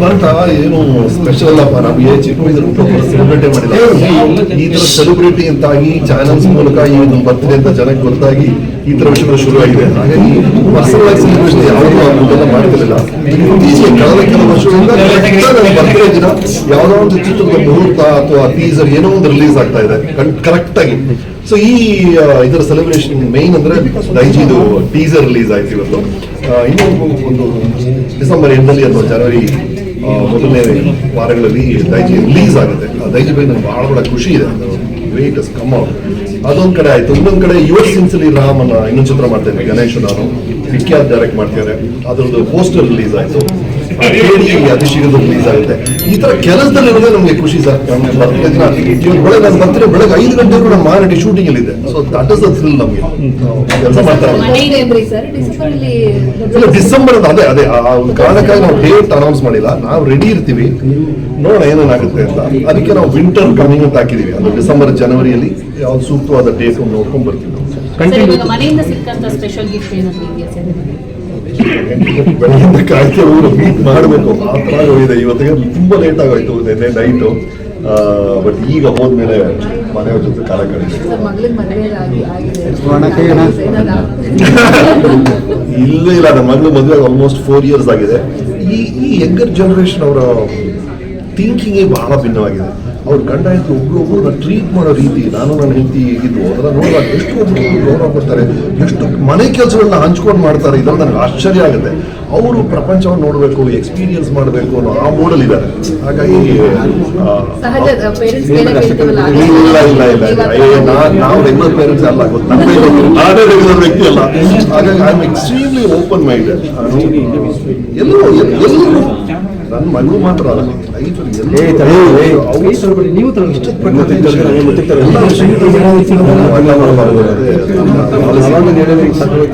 ಬಂತ ಏನು ಸ್ಪೆಷಲ್ ಅಲ್ಲಪ್ಪ ನಮ್ಗೆ ಚಿಕ್ಕ ಸೆಲೆಬ್ರೇಟೇ ಮಾಡಿಲ್ಲ. ಈ ತರ ಸೆಲೆಬ್ರಿಟಿ ಅಂತಾಗಿ ಚಾನೆಲ್ಸ್ ಮೂಲಕ ಈ ಒಂದು ಬರ್ತ್ಡೇ ಅಂತ ಜನಕ್ಕೆ ಗೊತ್ತಾಗಿ ಈ ತರ ವಿಷಯಗಳು ಶುರು ಆಗಿದೆ ಹಾಗಾಗಿ ಪರ್ಸನಲ್ ಆಗಿ ಸೆಲೆಬ್ರೇಷನ್ ಯಾವುದು ಮಾಡ್ತಿರ್ಲಿಲ್ಲ. ಇತ್ತೀಚೆಗೆ ಕಳೆದ ಕೆಲವು ವರ್ಷಗಳಿಂದ ಬರ್ತ್ಡೇ ದಿನ ಯಾವುದೋ ಒಂದು ಚಿತ್ರದ ಮುಹೂರ್ತ ಅಥವಾ ಟೀಸರ್ ಏನೋ ಒಂದು ರಿಲೀಸ್ ಆಗ್ತಾ ಇದೆ ಕರೆಕ್ಟ್ ಆಗಿ. ಸೊ ಈ ಇದರ ಸೆಲೆಬ್ರೇಷನ್ ಮೇನ್ ಅಂದ್ರೆ ದೈಜಿದು ಟೀಸರ್ ರಿಲೀಸ್ ಆಯ್ತು ಇವತ್ತು. ಇನ್ನೊಂದು ಒಂದು ಡಿಸೆಂಬರ್ ಎಂಡಲ್ಲಿ ಅಥವಾ ಜನವರಿ ಮೊದಲನೇ ವಾರಗಳಲ್ಲಿ ದೈಜಿ ರಿಲೀಸ್ ಆಗುತ್ತೆ. ಆ ದೈಜಿ ಬಗ್ಗೆ ನಂಗೆ ಬಹಳ ಬಹಳ ಖುಷಿ ಇದೆ. ಅಸ್ ಕಮ್ ಔಟ್ ಅದೊಂದು ಕಡೆ ಆಯ್ತು. ಇನ್ನೊಂದು ಕಡೆ ಯುವ ಸಿನ್ಸಲಿ ರಾಮನ ಇನ್ನೊಂದು ಚಿತ್ರ ಮಾಡ್ತೇನೆ ಗಣೇಶ್ ನಾನು ವಿಖ್ಯಾತ್ ಡೈರೆಕ್ಟ್ ಮಾಡ್ತಿದ್ದಾರೆ. ಅದರದ್ದು ಪೋಸ್ಟರ್ ರಿಲೀಸ್ ಆಯ್ತು. ಅತಿಶೀಘ್ರ ರಿಲೀಸ್ ಆಗುತ್ತೆ. ಈ ತರ ಕೆಲಸದಲ್ಲಿ ಇರೋದೇ ನಮಗೆ ಖುಷಿ ಸರ್. ಬೆಳಗ್ಗೆ ನಾನು ಬರ್ತೀನಿ ಬೆಳಗ್ಗೆ ಐದು ಗಂಟೆಗೂ ಕೂಡ ಮಾರಾಟ ಶೂಟಿಂಗ್ ಅಲ್ಲಿ ಇದೆ. ಸೊ ದಟ್ ಇಸ್ ಥ್ರಿಲ್ ನಮಗೆ. ಕೆಲಸ ಮಾಡ್ತಾರೆ. ಮನೆ ಇದೆ ಅಂದ್ರಿ ಸರ್ ಡಿಸೆಂಬರ್ ಅಲ್ಲಿ ಇಲ್ಲ ಡಿಸೆಂಬರ್ ಅಂತ ಅದೇ ಅದೇ ಆ ಒಂದು ಕಾರಣಕ್ಕಾಗಿ ನಾವು ಡೇಟ್ ಅನೌನ್ಸ್ ಮಾಡಿಲ್ಲ. ನಾವು ರೆಡಿ ಇರ್ತೀವಿ. ನೋಡೋಣ ಏನೇನಾಗುತ್ತೆ ಅಂತ. ಅದಕ್ಕೆ ನಾವು ವಿಂಟರ್ ಕಮಿಂಗ್ ಅಂತ ಹಾಕಿದೀವಿ. ಅದು ಡಿಸೆಂಬರ್ ಜನವರಿಯಲ್ಲಿ ಯಾವ್ದು ಸೂಕ್ತವಾದ ಡೇಟ್ ನೋಡ್ಕೊಂಡ್ ಬರ್ತೀವಿ ಮನೆಯಿಂದ ಸಿಕ್ಕಂತ ಸ್ಪೆಷಲ್ ಗಿಫ್ಟ್ ಏನಾದ್ರು ಬೆಳಗಿಂದ ಕಾಯ್ತಾ ಊರು ಮೀಟ್ ಮಾಡಬೇಕು. ಆ ಥರ ಆಗೋಗಿದೆ ಇವತ್ತಿಗೆ ತುಂಬ ಲೇಟ್ ಆಗೋಯ್ತು ನಿನ್ನೆ ನೈಟು ಬಟ್ ಈಗ ಹೋದ್ಮೇಲೆ ಮನೆಯವ್ರ ಜೊತೆ ಕಾಲ ಏನ? ಇಲ್ಲ ಇಲ್ಲ. ನನ್ನ ಮಗಳು ಮದುವೆ ಆಲ್ಮೋಸ್ಟ್ ಫೋರ್ ಇಯರ್ಸ್ ಆಗಿದೆ. ಈ ಈ ಯಂಗರ್ ಜನರೇಷನ್ ಅವರ ಥಿಂಕಿಂಗೇ ಬಹಳ ಭಿನ್ನವಾಗಿದೆ. ಅವ್ರ ಗಂಡ ಹೆಂಡತಿ ಒಬ್ರು ಒಬ್ರನ್ನ ಟ್ರೀಟ್ ಮಾಡೋ ರೀತಿ ನಾನು ನನ್ನ ಹೆಂಡತಿ ಹೇಗಿದ್ದು ಅದನ್ನ ನೋಡುವಾಗ ಎಷ್ಟು ಒಬ್ರು ಗೌರವ ಕೊಡ್ತಾರೆ ಎಷ್ಟು ಮನೆ ಕೆಲಸಗಳನ್ನ ಹಂಚ್ಕೊಂಡು ಮಾಡ್ತಾರೆ ಇದ್ರಲ್ಲಿ ನನಗೆ ಆಶ್ಚರ್ಯ ಆಗುತ್ತೆ. ಅವರು ಪ್ರಪಂಚವನ್ನು ನೋಡಬೇಕು ಎಕ್ಸ್ಪೀರಿಯನ್ಸ್ ಮಾಡಬೇಕು ಅನ್ನೋ ಆ ಮೋಡಲ್ ಇದ್ದಾರೆ. ಹಾಗಾಗಿ ಇಲ್ಲ ಇಲ್ಲ ಇಲ್ಲ ನಾವು ರೆಗ್ಯುಲರ್ ಪೇರೆಂಟ್ಸ್ ಅಲ್ಲ ಗೊತ್ತು? ನಾನೇ ರೆಗ್ಯುಲರ್ ವ್ಯಕ್ತಿ ಅಲ್ಲ. ಹಾಗಾಗಿ I am extremely open minded ಎಲ್ಲರೂ ಎಲ್ಲರೂ ನನ್ನ ಮಗಳು ಮಾತ್ರ ಅಲ್ಲ. ನೀವು